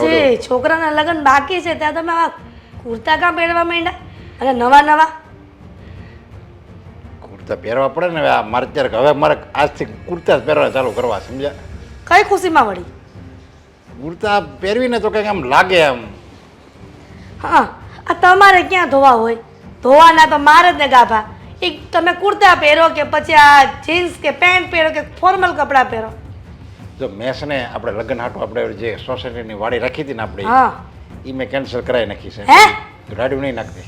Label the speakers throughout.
Speaker 1: જે છોકરાના લગ્ન બાકી છે ત્યાં તમે આવા કુર્તા કાં પહેરવા માંડ્યા? અને નવા નવા.
Speaker 2: કુર્તા પહેરવા પડે ને હવે મારે ત્યારે હવે મારે આજથી કુર્તા જ પહેરવા ચાલુ કરવા સમજ્યા?
Speaker 1: કઈ ખુશીમાં વળી?
Speaker 2: કુર્તા પહેરવીને તો કંઈક આમ લાગે આમ.
Speaker 1: હા આ તમારે ક્યાં ધોવા હોય? ધોવાના તો મારે જ ને ગાભા. એક તમે કુર્તા પહેરો કે પછી આ જીન્સ કે પેન્ટ પહેરો કે ફોર્મલ કપડાં પહેરો?
Speaker 2: જો મેસને આપણે લગ્ન હાટું આપણે જે સોસાયટીની વાડી રાખી હતી ને આપણે એ મેં કેન્સલ કરાવી નાખી છે.
Speaker 1: હે?
Speaker 2: રાડ્યું નહીં નાખતી.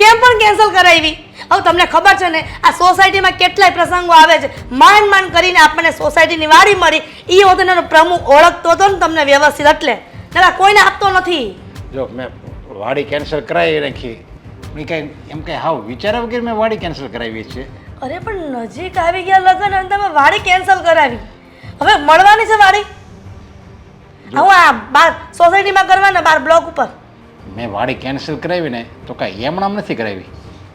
Speaker 1: કેમ પણ કેન્સલ કરાવી? હવે તમને ખબર છે ને આ સોસાયટીમાં કેટલાય પ્રસંગો આવે છે. માંડ માંડ કરીને આપણને સોસાયટીની વાડી મળી. એ હોતેનો પ્રમુખ ઓળખતો હતો ને તમને વ્યવસ્થિત એટલે. ના કોઈને આપતો નથી.
Speaker 2: જો મેં વાડી કેન્સલ કરાવી નાખી. કાંઈ એમ કાંઈ હાવ વિચાર્યા વગર મેં વાડી કેન્સલ કરાવી છે.
Speaker 1: અરે પણ નજીક આવી ગયા લગ્ન અને તમે વાડી કેન્સલ કરાવી. હવે મળવાની છે વાડી હું આ બાર સોસાયટીમાં કરવાના બાર બ્લોક ઉપર.
Speaker 2: મેં વાડી કેન્સલ કરાવી ને તો કાંઈ એમણામ નથી કરાવી.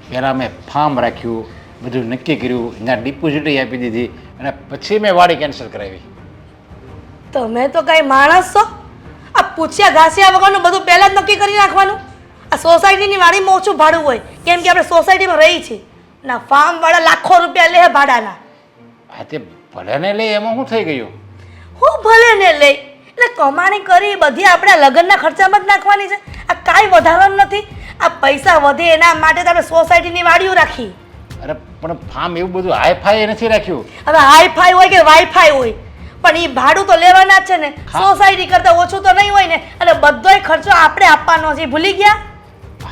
Speaker 2: પહેલાં મેં ફાર્મ રાખ્યું બધું નક્કી કર્યું એના ડિપોઝિટ આપી દીધી અને પછી મેં વાડી કેન્સલ કરાવી.
Speaker 1: તમે તો કાંઈ માણસ છો? આ પૂછ્યા ઘાસ્યા વગરનું બધું પહેલાં જ નક્કી કરી નાખવાનું? આ સોસાયટીની વાડીમાં ઓછું ભાડું હોય કેમ કે આપણે સોસાયટીમાં રહી છીએ. ના ફાર્મવાળા લાખો રૂપિયા લે ભાડાના.
Speaker 2: હા તે ભલે ને લે એમાં શું થઈ ગયું?
Speaker 1: હું ભલે ને લઈ એટલે કમાણી કરી બધી આપણે લગ્નના ખર્ચામાં જ નાખવાની છે. આ કાંઈ વધારવાનું નથી. આ પૈસા વધે એના માટે તમે સોસાયટીની વાડીઓ રાખી.
Speaker 2: અરે પણ ફાર્મ એવું બધું હાઈફાઈ નથી રાખ્યું?
Speaker 1: હવે હાઈફાઈ હોય કે વાઈફાઈ હોય? પણ એ ભાડું તો લેવાના જ છે ને. સોસાયટી કરતાં ઓછું તો નહીં હોય ને. અને બધોય ખર્ચો આપણે આપવાનો છે. ભૂલી ગયા?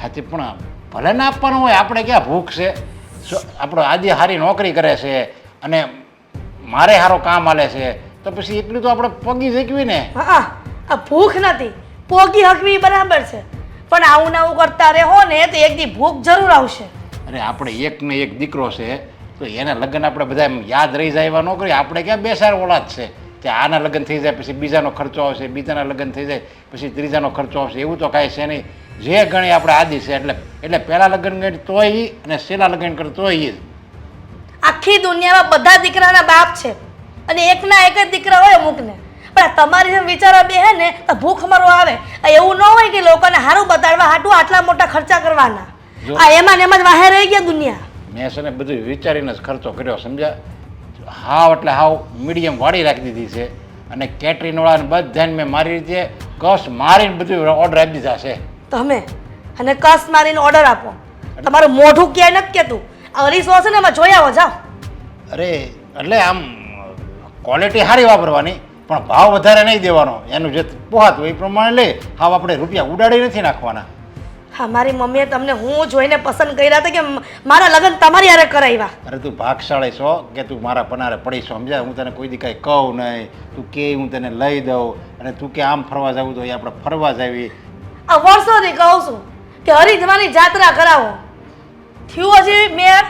Speaker 2: હાથી પણ ભલે ના આપવાનું હોય? આપણે ક્યાં ભૂખ છે? આપણો આજે સારી નોકરી કરે છે અને મારે સારો કામ આલે છે. તો પછી એટલું તો આપણે પગી શીખવી ને?
Speaker 1: હા આ ભૂખ નથી. પોગી હકવી બરાબર છે. પણ આવું ને આવું કરતા રહો ને તો એક દી ભૂખ જરૂર આવશે.
Speaker 2: અરે આપણે એક ને એક દીકરો છે તો એના લગ્ન આપણે બધા એમ યાદ રહી જાય એવા ન કરીએ. આપણે ક્યાં બે સાર ઓલાદ છે. કે આના લગ્ન થઈ જાય પછી બીજાનો ખર્ચો આવશે બીજાના લગ્ન થઈ જાય પછી ત્રીજાનો ખર્ચો આવશે. એવું તો કાંઈ છે નહીં. જે ગણી આપણે આદિ છે એટલે એટલે પહેલાં લગ્ન ગણી તોય અને છેલ્લા લગ્ન કરે તોય એ જ.
Speaker 1: આખી દુનિયામાં બધા દીકરાના બાપ છે. અને એકના એક જ દીકરા હોય અમુકને. પણ તમારી જેમ વિચારો બે હે ને તો ભૂખ મરો આવે આ એવું ન હોય કે લોકોને સારું બતાડવા હાટું આટલા મોટા ખર્ચા કરવાના. આ એમાં ને એમાં જ વાહે રહી ગયા દુનિયા.
Speaker 2: મેં છે ને બધું વિચારીને જ ખર્ચો કર્યો સમજ્યા? હાવ એટલે હાવ મીડિયમ વાળી રાખી દીધી છે. અને કેટરીનવાળાને બધાને મેં મારી રીતે કસ મારીને બધું ઓર્ડર આપી દીધા છે.
Speaker 1: તમે અને કસ મારીને ઓર્ડર આપો. તમારું મોઢું ક્યાંય નથી કહેતું અરીસો હશે ને એમાં જોયા હો જાઓ.
Speaker 2: અરે એટલે આમ ક્વોલિટી સારી વાપરવાની પણ ભાવ વધારે નહીં દેવાનો. એનું જે પોહાતું એ પ્રમાણે લે. હાવ આપણે રૂપિયા ઉડાડી નથી નાખવાના.
Speaker 1: હા મારી મમ્મીએ તમને હું જોઈને પસંદ કર્યા હતા કે મારા લગ્ન તમારી યારે કરાવ્યા.
Speaker 2: અરે તું ભાગશાળી છો કે તું મારા પનારે પડી છો? સમજાય? હું તને કોઈ દી કાંઈ કહું નહીં. તું કે હું તને લઈ દઉં. અને તું કે આમ ફરવા જવું તો એ આપણે ફરવા જાવી
Speaker 1: આ વર્ષોથી કહું છું કે હરિદ્વારની જાત્રા કરાવો. થયું હજી મેર?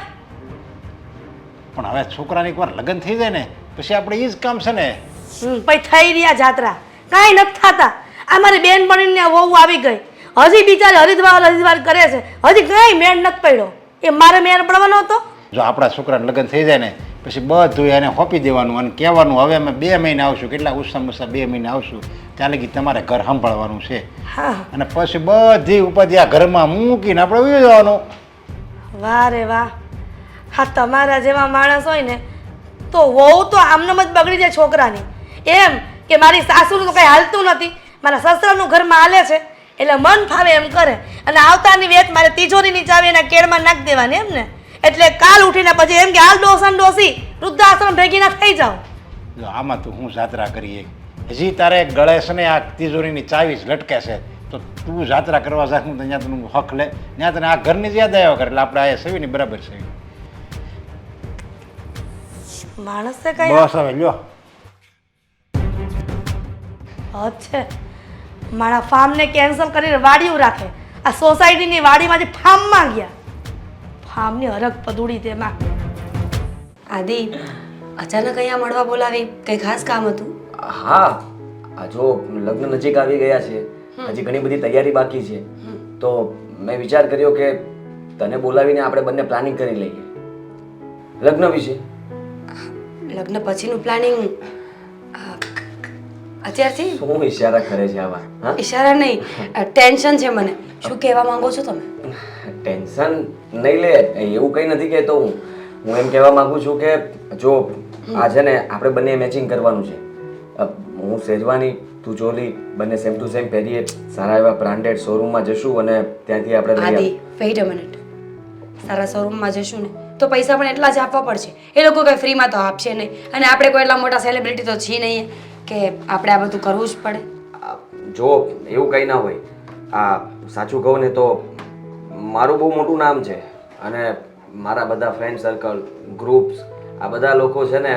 Speaker 2: પણ હવે છોકરાની એકવાર લગ્ન થઈ જાય ને પછી આપણે એ જ કામ છે ને.
Speaker 1: હમ, પછી થઈ રહ્યા જાત્રા. કાંઈ નથી થતા. આ મારી બેનપણીને વહુ આવી ગઈ. હજી બિચારી હરિદ્વાર હરિદ્વાર કરે છે. હજી કાંઈ મેળ નથી પડ્યો. એ મારે મેળ પડવાનો હતો?
Speaker 2: જો આપણા છોકરાને લગ્ન થઈ જાય ને પછી બધું એને હોપી દેવાનું અને કહેવાનું હવે અમે બે મહિને આવશું કેટલા ઉત્સાહ ઉત્સાહ બે મહિને આવશું. ત્યાં લગી તમારે ઘર સંભાળવાનું છે.
Speaker 1: હા.
Speaker 2: અને પછી બધી ઉપાધિ આ ઘરમાં મૂકીને આપણે ઉઈ જવાનું.
Speaker 1: વાહ રે વાહ. હા, તમારા જેવા માણસ હોય ને, તો વહુ તો આમને જ બગડી જાય છોકરાની. એમ કે મારી સાસુનું તો કંઈ હાલતું નથી. મારા સસરાનું ઘરમાં હાલે છે. એટલે મન ફાવે એમ કરે. અને આવતાની વેત મારે તિજોરીની આવી એના કેળમાં નાખી દેવાની એમ ને. એટલે કાલ ઉઠીને પછી એમ કે, હાલ ડોસન ડોસી, વૃદ્ધાશ્રમ ભેગી ના થઈ જાઓ
Speaker 2: આમાં તું હું જાત્રા કરીએ હજી તારે ગળેશ ને આ તિજોરીની ચાવી જ લટકે છે. તો તું જાત્રા કરવા જા, હું તો ત્યાં તને હક લે. ત્યાં તને આ ઘરની જ યાદ કરે. એટલે આપણે આ સેવીની બરાબર છે
Speaker 1: માણસે કઈ
Speaker 2: બસ હવે લ્યો
Speaker 1: હદ છે મારા ફાર્મને કેન્સલ કરીને વાડીઓ રાખે આ સોસાયટીની વાડીમાંથી ફાર્મમાં ગયા ફાર્મની હરક પદુડી તેમાં
Speaker 3: આદિ અચાનક અહીંયા મળવા બોલાવી કઈ ખાસ કામ હતું
Speaker 4: હા આ જો લગ્ન નજીક આવી ગયા છે હજી ઘણી બધી તૈયારી બાકી છે તો મેં વિચાર કર્યો કે તને બોલાવીને આપણે બંને પ્લાનિંગ કરી લઈએ લગ્ન વિશે
Speaker 3: લગ્ન પછીનું પ્લાનિંગ અત્યારથી?
Speaker 4: શું ઈશારા કરે છે આવા હા?
Speaker 3: ઈશારા નહીં ટેન્શન છે મને. શું કહેવા માંગો છો તમે?
Speaker 4: ટેન્શન નહીં લે એવું કંઈ નથી કહેતો હું. હું એમ કહેવા માંગુ છું કે જો આ છે ને આપણે બંને મેચિંગ કરવાનું છે. હું શેરવાની તું ચોલી બંને સેમ ટુ સેમ પહેરીએ સારા એવા બ્રાન્ડેડ શોરૂમમાં જશું અને ત્યાંથી આપણે
Speaker 3: આદિ વેઇટ અ મિનિટ સારા શોરૂમમાં જશું ને? તો પૈસા પણ એટલા જ આપવા પડશે. એ લોકો કંઈ ફ્રીમાં તો આપશે નહીં. અને આપણે કોઈ એટલા મોટા સેલિબ્રિટી તો છીએ નહીં. કે આપણે આ બધું કરવું જ પડે.
Speaker 4: જો એવું કંઈ ના હોય. આ સાચું કહું ને તો મારું બહુ મોટું નામ છે. અને મારા બધા ફ્રેન્ડ સર્કલ ગ્રુપ્સ આ બધા લોકો છે ને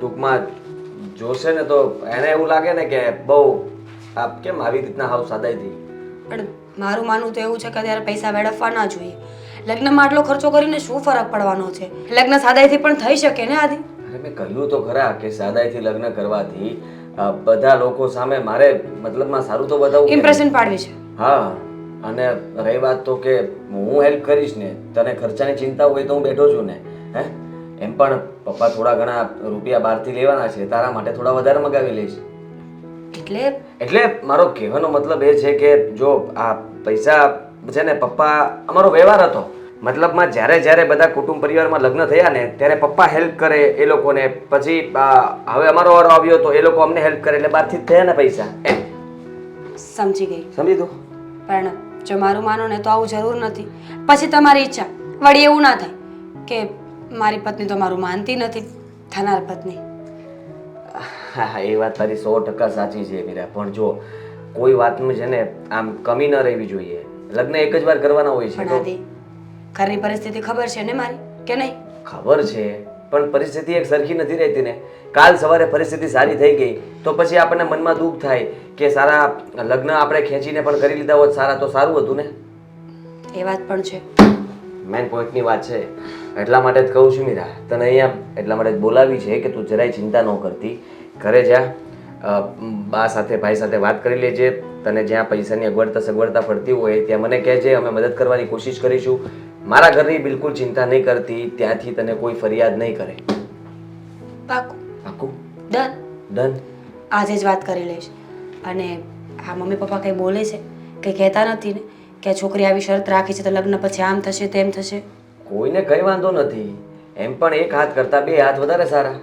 Speaker 4: ટૂંકમાં જોશે ને તો એને એવું લાગે ને કે બહુ આ કેમ આવી રીતના હાવ સાદાઈથી?
Speaker 3: પણ મારું માનવું તો એવું છે કે અત્યારે પૈસા વેડફવા ના જોઈએ. લગ્નમાં આટલો ખર્ચો કરીને શું ફરક પડવાનો છે? લગ્ન સાદાઈથી પણ થઈ શકે ને આદિ?
Speaker 4: અરે મેં કહ્યું તો ખરા કે સાદાઈથી લગ્ન કરવાથી બધા લોકો સામે મારે મતલબમાં સારું તો બતાવું
Speaker 3: ઇમ્પ્રેશન પાડવી છે.
Speaker 4: હા અને રહી વાત તો કે હું હેલ્પ કરીશ ને તને ખર્ચાની ચિંતા હોય તો હું બેઠો છું ને હે? એમ પણ પપ્પા થોડા ઘણા રૂપિયા બહારથી લેવાના છે તારા માટે થોડા વધારે મગાવી લઈશ.
Speaker 3: એટલે?
Speaker 4: એટલે મારો કહેવાનો મતલબ એ છે કે જો આ પૈસા છે ને પપ્પા અમારો વ્યવહાર હતો. મતલબમાં જ્યારે જ્યારે બધા કુટુંબ પરિવારમાં લગ્ન થયા ને ત્યારે પપ્પા હેલ્પ કરે એ લોકોને. પછી હવે અમારો વારો આવ્યો તો એ લોકો અમને હેલ્પ કરે એટલે બહારથી થયા ને પૈસા. એમ.
Speaker 3: સમજી ગઈ.
Speaker 4: સમજી દો
Speaker 3: પણ જો મારું માનો ને તો આવું જરૂર નથી. પછી તમારી ઈચ્છા. વળી એવું ના થાય કે મારી પત્ની તો મારું માનતી નથી થનાર પત્ની.
Speaker 4: હા હા એ વાત તારી સો ટકા સાચી છે મીરા. પણ જો કોઈ વાતનું છે ને આમ કમી ન રહેવી જોઈએ લગ્ન એક જ વાર કરવાના હોય છે
Speaker 3: પણ
Speaker 4: તો?
Speaker 3: આદિ ઘરની પરિસ્થિતિ ખબર છે ને મારી કે નહીં?
Speaker 4: ખબર છે પણ પરિસ્થિતિ એક સરખી નથી રહેતી ને. કાલ સવારે પરિસ્થિતિ સારી થઈ ગઈ તો પછી આપણને મનમાં દુઃખ થાય કે સારા લગ્ન આપણે ખેંચીને પણ કરી લીધા હોત સારા તો સારું હતું ને?
Speaker 3: એ વાત પણ છે.
Speaker 4: મેન પોઈન્ટની વાત છે. એટલા માટે જ કહું છું મીરા તને અહીંયા એટલા માટે જ બોલાવી છે કે તું જરાય ચિંતા ન કરતી. ઘરે જા. બા સાથે ભાઈ સાથે વાત કરી લેજે. તને જ્યાં પૈસાની અગવડતા સગવડતા પડતી હોય ત્યાં મને કહેજે અમે મદદ કરવાની કોશિશ કરીશું. મારા ઘરની બિલકુલ ચિંતા નહીં કરતી ત્યાંથી તને કોઈ ફરિયાદ નહીં કરે.
Speaker 3: પાકું.
Speaker 4: પાકું?
Speaker 3: ડન.
Speaker 4: ડન.
Speaker 3: આજે જ વાત કરી લઈશ. અને આ મમ્મી પપ્પા કંઈ બોલે છે? કંઈ કહેતા નથી ને? કે છોકરી આવી શરત રાખી છે તો લગ્ન પછી આમ થશે તેમ થશે?
Speaker 4: કોઈને કંઈ વાંધો નથી. એમ પણ એક હાથ કરતાં બે હાથ વધારે સારા.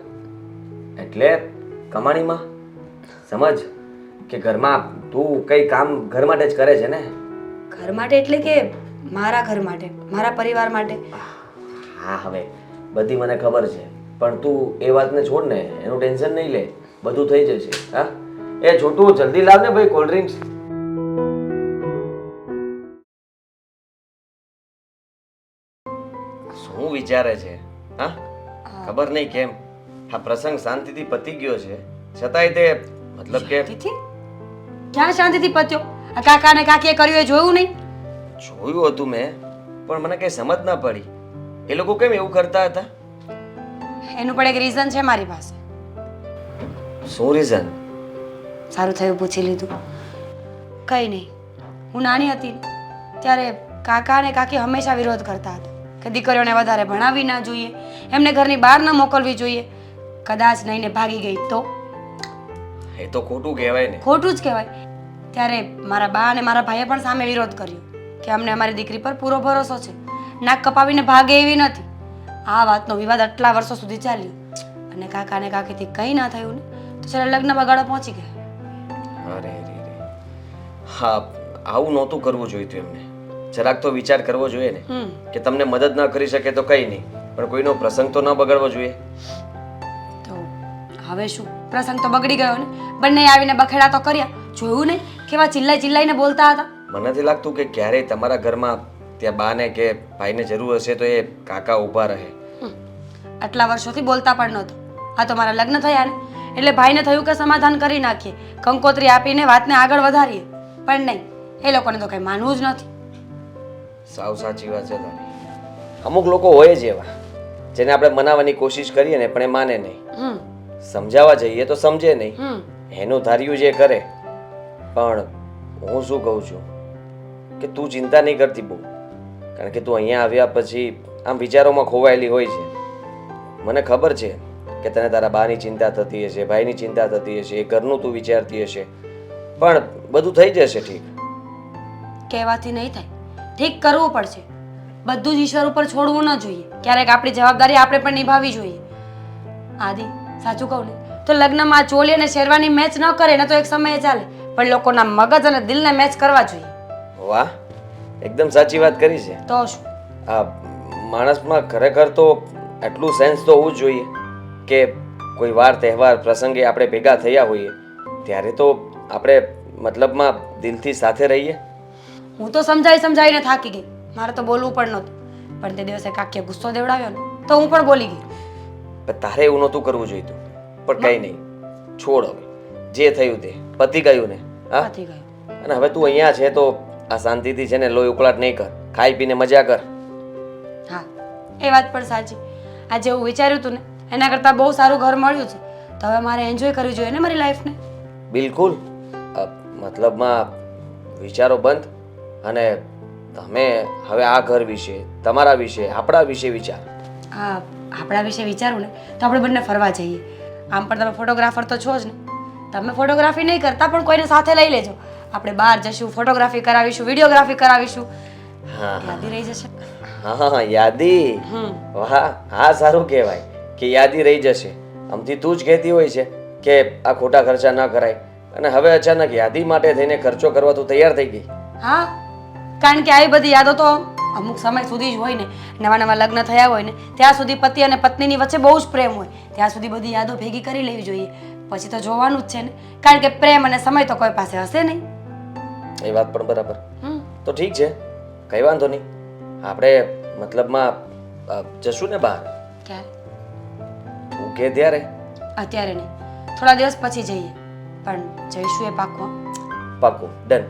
Speaker 4: એટલે કમાણીમાં. સમજ કે ઘરમાં તું કઈ કામ ઘર માટે જ કરે છે ને?
Speaker 3: ઘર માટે એટલે કે મારા ઘર માટે મારા પરિવાર માટે.
Speaker 4: હા હવે બધી મને ખબર છે પણ તું એ વાતને છોડ ને એનું ટેન્શન નહીં લે બધું થઈ જશે હા? એ છોટું જલ્દી લાવ ને ભાઈ કોલ્ડ ડ્રિંક્સ શું વિચારે છે હા. ખબર નહીં કેમ આ પ્રસંગ શાંતિથી પતી ગયો છે. છતાંય તે મતલબ કે
Speaker 3: શાંતિથી? ક્યાં શાંતિથી પત્યો? આ કાકા ને કાકીએ કર્યું એ જોયું નહીં?
Speaker 4: જોયું હતું મેં પણ મને કઈ સમજ ના પડી. એ લોકો કેમ એવું કરતા હતા?
Speaker 3: એનું પણ એક રીઝન છે મારી પાસે.
Speaker 4: શું રીઝન
Speaker 3: સારું થયું પૂછી લીધું. કંઈ નહીં. હું નાની હતી ત્યારે કાકા અને કાકી હંમેશા વિરોધ કરતા હતા. કે દીકરીઓને વધારે ભણાવી ના જોઈએ એમને ઘરની બહાર ન મોકલવી જોઈએ. કદાચ નહીં ને ભાગી ગઈ તો?
Speaker 4: એ તો ખોટું કહેવાય ને.
Speaker 3: ખોટું જ કહેવાય. ત્યારે મારા બા અને મારા ભાઈએ પણ સામે વિરોધ કર્યો કે અમને અમારી દીકરી પર પૂરો ભરોસો છે. નાક કપાવીને ભાગે એવી નથી. આ વાતનો વિવાદ આટલા વર્ષો સુધી ચાલ્યો. અને કાકા ને કાકીથી કંઈ ના થયું ને તો છેલ્લે લગ્ન બગાડો પહોંચી ગયા.
Speaker 4: અરે રે રે હા આવું નહોતું કરવું જોઈતું એમને. જરાક તો વિચાર કરવો જોઈએ ને.
Speaker 3: હમ.
Speaker 4: કે તમને મદદ ન કરી શકે તો કંઈ નહીં. પણ કોઈનો પ્રસંગ તો ન બગાડવો જોઈએ.
Speaker 3: હવે શું? પ્રસંગ તો બગડી ગયો ને. બંને આવીને બખેડા તો કર્યા. જોયું નહીં? કેવા ચિલ્લાઈ ચિલ્લાઈને બોલતા હતા.
Speaker 4: મને નથી લાગતું કે ક્યારેય તમારા ઘરમાં ત્યાં બાને કે ભાઈને જરૂર હશે તો એ કાકા ઊભા રહે.
Speaker 3: આટલા વર્ષોથી બોલતા પણ નહોતો. આ તો મારા લગ્ન થયા ને. એટલે ભાઈને થયું કે સમાધાન કરી નાખીએ. કંકોત્રી આપીને વાતને આગળ વધારીએ. પણ નહીં એ લોકોને તો કંઈ માનવું જ નથી.
Speaker 4: સાવ સાચી વાત છે તારી. અમુક લોકો હોય જ એવા જેને આપણે મનાવવાની કોશિશ કરીએ ને પણ એ માને નહીં. સમજાવવા જઈએ તો સમજે નહીં. એનું ધાર્યું જે કરે. પણ હું શું કહું છું કે તું ચિંતા નહીં કરતી બહુ. કારણ કે તું અહીંયા આવ્યા પછી આમ વિચારોમાં ખોવાયેલી હોય છે. મને ખબર છે કે તને તારા બાની ચિંતા થતી હશે ભાઈની ચિંતા થતી હશે એ ઘરનું તું વિચારતી હશે. પણ બધું થઈ જશે ઠીક.
Speaker 3: કહેવાથી નહીં થાય. ઠીક કરવું પડશે. બધું જ ઈશ્વર ઉપર છોડવું ન જોઈએ. ક્યારેક આપણી જવાબદારી આપણે પણ નિભાવવી જોઈએ. આદિ સાચું કહું ને તો લગ્નમાં ચોલી અને શેરવાની મેચ ન કરે ને તો એક સમયે ચાલે. પણ લોકોના મગજ અને દિલને મેચ કરવા જોઈએ.
Speaker 4: વાહ એકદમ સાચી વાત કરી છે.
Speaker 3: તો શું?
Speaker 4: આ માણસમાં ખરેખર તો એટલું સેન્સ તો હોવું જોઈએ કે કોઈ વાર તહેવાર પ્રસંગે આપણે ભેગા થયા હોઈએ ત્યારે તો આપણે મતલબમાં દિલથી સાથે રહીએ.
Speaker 3: હું તો સમજાઈ સમજાવીને થાકી ગઈ. મારે તો બોલવું પણ નહોતું. પણ તે દિવસે કાકીએ ગુસ્સો દેવડાવ્યો ને તો હું પણ બોલી ગઈ.
Speaker 4: પણ તારે એવું નહોતું કરવું જોઈતું પણ કંઈ નહીં. છોડ હવે. જે થયું તે. પતી ગયું ને. હા?
Speaker 3: પતી ગયું.
Speaker 4: અને હવે તું અહીંયા છે તો આ શાંતિથી છે ને લોહી ઉકળાટ નહીં કર. ખાઈ પીને મજા કર.
Speaker 3: હા. એ વાત પણ સાચી. આજે હું વિચાર્યું તું ને એના કરતાં બહુ સારું ઘર મળ્યું છે. તો હવે મારે એન્જોય કરવી જોઈએ ને મારી લાઈફને
Speaker 4: બિલકુલ. અ, મતલબમાં વિચારો બંધ અને તમે હવે આ ઘર વિશે તમારા વિશે આપણા વિશે વિચાર.
Speaker 3: હા. આપણા વિશે વિચારું ને તો આપણે બંને ફરવા જઈએ. આમ પણ તમે ફોટોગ્રાફર તો છો જ ને. તમે ફોટોગ્રાફી નહીં કરતા પણ કોઈને સાથે લઈ લેજો. આપણે બહાર જશું ફોટોગ્રાફી કરાવીશું વિડીયોગ્રાફી કરાવીશું.
Speaker 4: હા
Speaker 3: યાદી રહી જશે.
Speaker 4: હા હા યાદી? વાહ હા સારું કહેવાય કે યાદી રહી જશે. આમથી તું જ કહેતી હોય છે કે આ ખોટા ખર્ચા ન કરાય. અને હવે અચાનક યાદી માટે થઈને ખર્ચો કરવા તું તૈયાર થઈ ગઈ.
Speaker 3: હા કારણ કે આવી બધી યાદો તો અમુક સમય સુધી જ હોય ને નવા નવા લગ્ન થયા હોય ને ત્યાં સુધી પતિ અને પત્નીની વચ્ચે બહુ જ પ્રેમ હોય. ત્યાં સુધી બધી યાદો ભેગી કરી લેવી જોઈએ. પછી તો જોવાનું જ છે ને કારણ કે પ્રેમ અને સમય તો કોઈ પાસે હશે નહીં.
Speaker 4: એ વાત પણ બરાબર. તો ઠીક છે કંઈ વાંધો નહીં. આપણે મતલબમાં જશું ને બહાર?
Speaker 3: ક્યારે?
Speaker 4: ઓકે ત્યારે?
Speaker 3: અત્યારે નહીં. થોડા દિવસ પછી જઈએ. પણ જઈશું એ પાકું
Speaker 4: પાકું ડન.